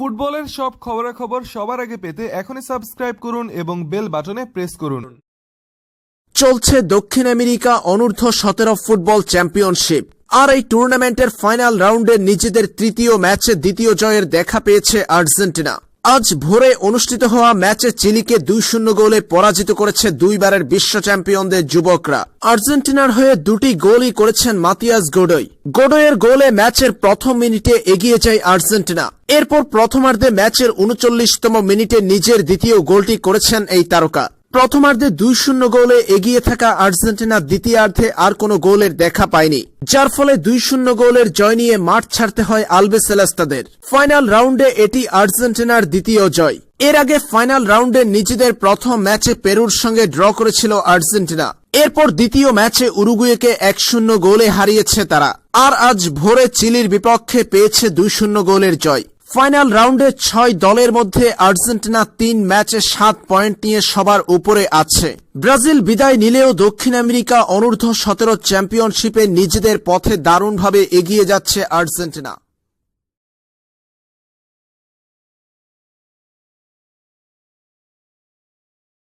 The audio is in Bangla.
ফুটবলের সব খবরাখবর সবার আগে পেতে এখনই সাবস্ক্রাইব করুন এবং বেল বাটনে প্রেস করুন। চলছে দক্ষিণ আমেরিকা অনূর্ধ্ব সতেরো ফুটবল চ্যাম্পিয়নশিপ। আর এই টুর্নামেন্টের ফাইনাল রাউন্ডে নিজেদের তৃতীয় ম্যাচে দ্বিতীয় জয়ের দেখা পেয়েছে আর্জেন্টিনা। আজ ভোরে অনুষ্ঠিত হওয়া ম্যাচে চিলিকে দুই শূন্য গোলে পরাজিত করেছে দুইবারের বিশ্ব চ্যাম্পিয়নদের যুবকরা। আর্জেন্টিনার হয়ে দুটি গোলই করেছেন মাতিয়াস গোডই গোডয়ের গোলে ম্যাচের প্রথম মিনিটে এগিয়ে যায় আর্জেন্টিনা। এরপর প্রথমার্ধে ম্যাচের উনচল্লিশতম মিনিটে নিজের দ্বিতীয় গোলটি করেছেন এই তারকা। প্রথমার্ধে দুই শূন্য গোলে এগিয়ে থাকা আর্জেন্টিনা দ্বিতীয়ার্ধে আর কোনো গোলের দেখা পায়নি, যার ফলে দুই শূন্য গোলের জয় নিয়ে মাঠ ছাড়তে হয় আলবেসেলাস্তাদের। ফাইনাল রাউন্ডে এটি আর্জেন্টিনার দ্বিতীয় জয়। এর আগে ফাইনাল রাউন্ডে নিজেদের প্রথম ম্যাচে পেরুর সঙ্গে ড্র করেছিল আর্জেন্টিনা। এরপর দ্বিতীয় ম্যাচে উরুগুয়েকে এক শূন্য গোলে হারিয়েছে তারা। আর আজ ভোরে চিলির বিপক্ষে পেয়েছে দুই শূন্য গোলের জয়। ফাইনাল রাউন্ডে ছয় দলের মধ্যে আর্জেন্টিনা তিন ম্যাচে সাত পয়েন্ট নিয়ে সবার উপরে আছে। ব্রাজিল বিদায় নিলেও দক্ষিণ আমেরিকা অনূর্ধ্ব সতেরো চ্যাম্পিয়নশিপে নিজেদের পথে দারুণভাবে এগিয়ে যাচ্ছে আর্জেন্টিনা।